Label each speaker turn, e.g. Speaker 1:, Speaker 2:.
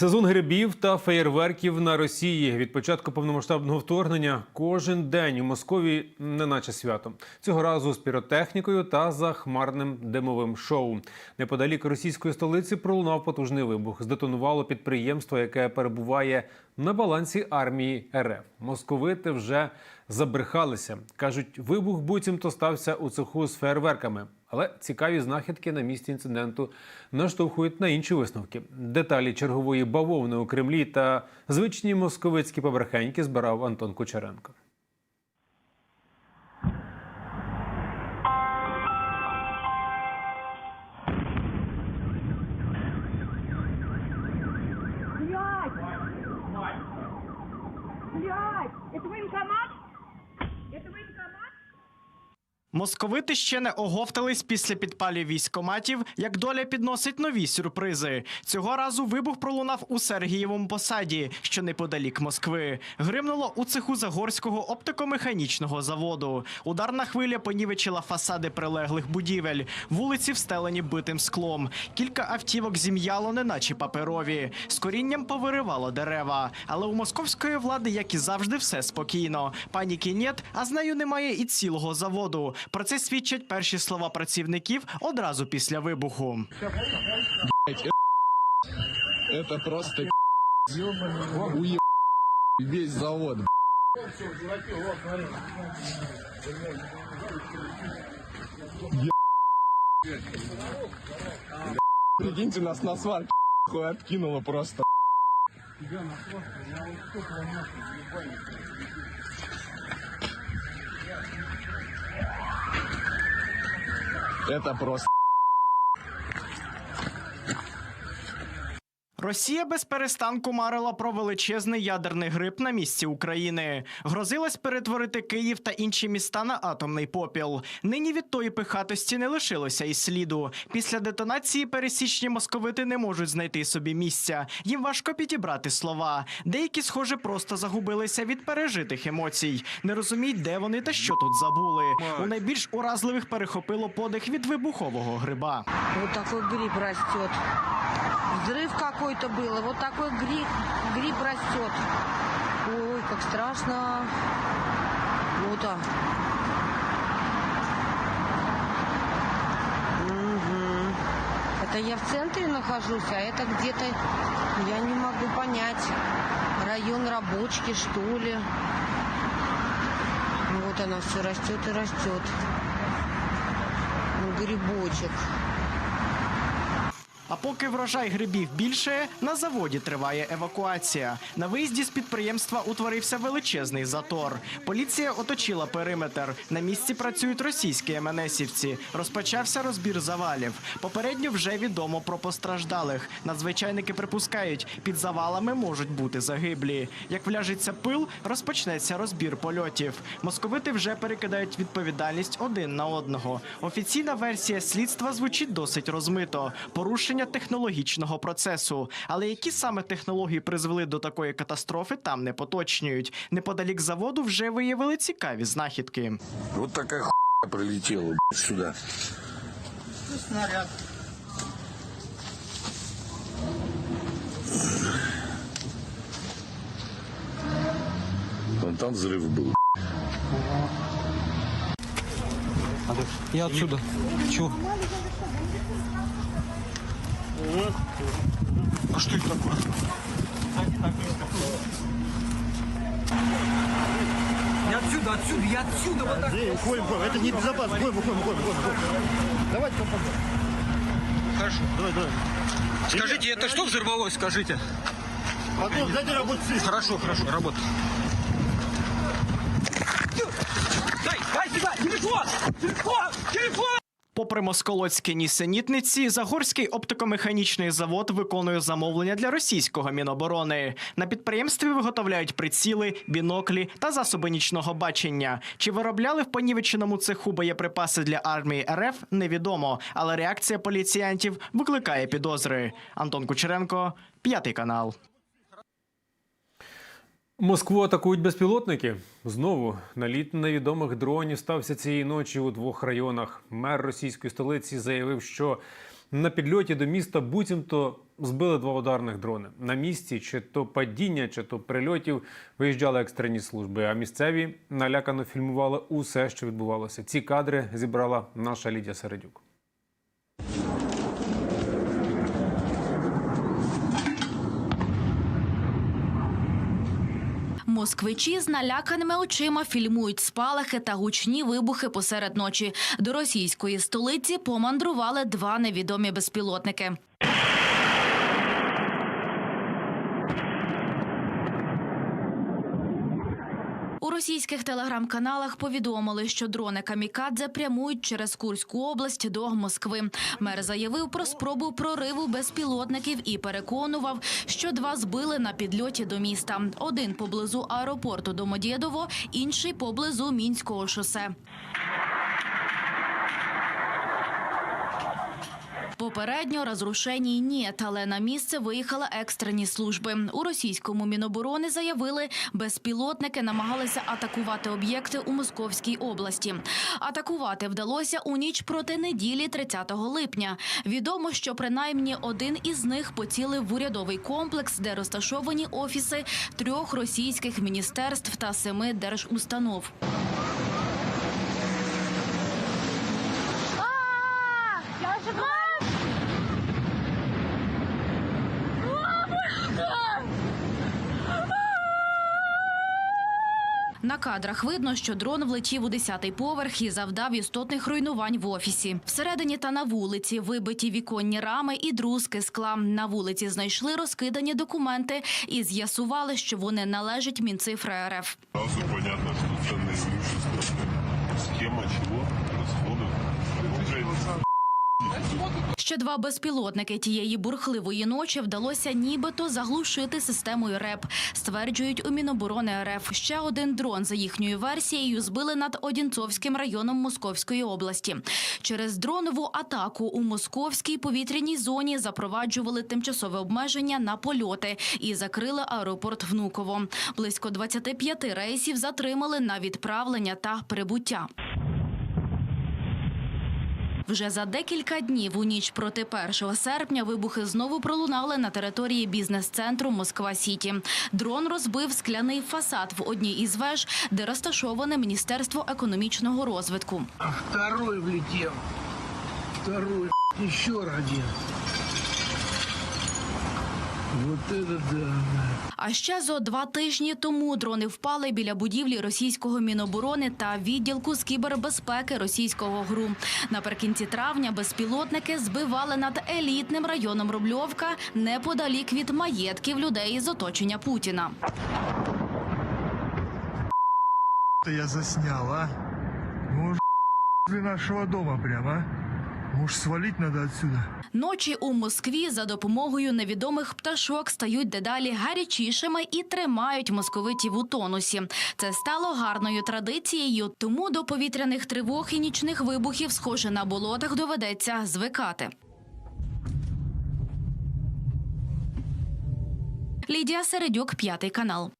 Speaker 1: Сезон грибів та феєрверків на Росії від початку повномасштабного вторгнення кожен день у Москові неначе свято. Цього разу з піротехнікою та захмарним димовим шоу. Неподалік російської столиці пролунав потужний вибух. Здетонувало підприємство, яке перебуває на балансі армії РФ. Московити вже забрехалися. кажуть, вибух буцімто стався у цеху з фейерверками. Але цікаві знахідки на місці інциденту наштовхують на інші висновки. Деталі чергової бавовни у Кремлі та звичні московицькі побрехеньки збирав Антон Кучеренко.
Speaker 2: Блядь! Это военкомат? Это военкомат?
Speaker 3: Московити ще не оговтались після підпалів військоматів, як доля підносить нові сюрпризи. Цього разу вибух пролунав у Сергієвому посаді, що неподалік Москви. Гримнуло у цеху Загорського оптикомеханічного заводу. Ударна хвиля понівечила фасади прилеглих будівель. Вулиці встелені битим склом. Кілька автівок зім'яло, неначе паперові. З корінням повиривало дерева. Але у московської влади, як і завжди, все спокійно. Паніки нет, а з нею немає і цілого заводу. Про це свідчать перші слова працівників одразу після вибуху.
Speaker 4: Это просто весь завод. Прикиньте, нас на сварке откинуло просто. Это просто
Speaker 3: Росія без перестанку марила про величезний ядерний гриб на місці України. Грозилась перетворити Київ та інші міста на атомний попіл. Нині від тої пихатості не лишилося і сліду. Після детонації пересічні московити не можуть знайти собі місця. Їм важко підібрати слова. Деякі, схоже, просто загубилися від пережитих емоцій. Не розуміють, де вони та що тут забули. У найбільш уразливих перехопило подих від вибухового гриба.
Speaker 5: Вот такой гриб растет. Взрыв какой-то был, и вот такой гриб, гриб растет. Ой, как страшно. Вот он. Мгм. Это я в центре нахожусь, а это где-то, я не могу понять, район рабочки, что ли. Вот она все растет и растет. Грибочек.
Speaker 3: А поки врожай грибів більше, на заводі триває евакуація. На виїзді з підприємства утворився величезний затор. Поліція оточила периметр. На місці працюють російські МНСівці. Розпочався розбір завалів. Попередньо вже відомо про постраждалих. Надзвичайники припускають, під завалами можуть бути загиблі. Як вляжеться пил, розпочнеться розбір польотів. Московити вже перекидають відповідальність один на одного. Офіційна версія слідства звучить досить розмито. Порушення технологічного процесу. Але які саме технології призвели до такої катастрофи, там не поточнюють. Неподалік заводу вже виявили цікаві знахідки.
Speaker 6: Вот такая хуйня прилетела блядь, сюда. Вон там взрыв был.
Speaker 7: Я отсюда. Чего? А что это такое? Я отсюда, отсюда, я отсюда вот так.
Speaker 8: Уходим, уходим. Это небезопасно. Уходим, уходим, уходим, уходим. уходим. Давайте попробуем.
Speaker 7: Хорошо.
Speaker 8: Давай, давай.
Speaker 7: Скажите, это что взорвалось, скажите?
Speaker 8: Потом дайте работать здесь.
Speaker 7: Хорошо, хорошо, работа. Дай, дай сюда, телефон! Телефон! Телефон!
Speaker 3: Попри москолоцькі нісенітниці, Загорський оптикомеханічний завод виконує замовлення для російського міноборони. На підприємстві виготовляють приціли, біноклі та засоби нічного бачення. Чи виробляли в понівеченому цеху боєприпаси для армії РФ, невідомо. Але реакція поліціянтів викликає підозри. Антон Кучеренко, п'ятий канал.
Speaker 1: Москву атакують безпілотники. Знову наліт невідомих дронів стався цієї ночі у двох районах. Мер російської столиці заявив, що На підльоті до міста буцімто збили два ударних дрони. На місці чи то падіння, чи то прильотів виїжджали екстрені служби. А місцеві налякано фільмували усе, що відбувалося. Ці кадри зібрала наша Лідія Середюк.
Speaker 9: Москвичі з наляканими очима фільмують спалахи та гучні вибухи посеред ночі. До російської столиці помандрували два невідомі безпілотники. Російських телеграм-каналах повідомили, що дрони камікадзе прямують через Курську область до Москви. Мер заявив про спробу прориву безпілотників і переконував, що два збили на підльоті до міста. Один поблизу аеропорту Домодєдово, інший поблизу мінського шосе. Попередньо розрушеній нет, але на місце виїхали екстрені служби. У російському міноборони заявили, безпілотники намагалися атакувати об'єкти у Московській області. Атакувати вдалося у ніч проти неділі, 30 липня. Відомо, що принаймні один із них поцілив в урядовий комплекс, де розташовані офіси трьох російських міністерств та семи держустанов. На кадрах видно, що дрон влетів у 10-й поверх і завдав істотних руйнувань в офісі. Всередині та на вулиці вибиті віконні рами і друзки скла. На вулиці знайшли розкидані документи і з'ясували, що вони належать Мінцифри РФ.
Speaker 10: Сразу понятно, что ценное имущество. Схема чего? Расходов.
Speaker 9: Ще два безпілотники тієї бурхливої ночі вдалося нібито заглушити системою РЕП, стверджують у Міноборони РФ. Ще один дрон за їхньою версією збили над Одінцовським районом Московської області. Через дронову атаку у московській повітряній зоні запроваджували тимчасове обмеження на польоти і закрили аеропорт Внуково. Близько 25 рейсів затримали на відправлення та прибуття. Вже за декілька днів у ніч проти 1 серпня вибухи знову пролунали на території бізнес-центру Москва Сіті. Дрон розбив скляний фасад в одній із веж, де розташоване Міністерство економічного розвитку.
Speaker 7: Второй влетів. Второй. Еще один. Вот это да.
Speaker 9: А ще зо два тижні тому дрони впали біля будівлі російського міноборони та відділку з кібербезпеки російського ГРУ. Наприкінці травня безпілотники збивали над елітним районом Рубльовка неподалік від маєтків людей з оточення Путіна.
Speaker 8: Я заснял, а? Ну, для нашего дома прямо, а? Может, свалить надо отсюда?
Speaker 9: Ночі у Москві за допомогою невідомих пташок стають дедалі гарячішими і тримають московитів у тонусі. Це стало гарною традицією, тому до повітряних тривог і нічних вибухів, схоже на болотах, доведеться звикати. Лідія Середюк, п'ятий канал.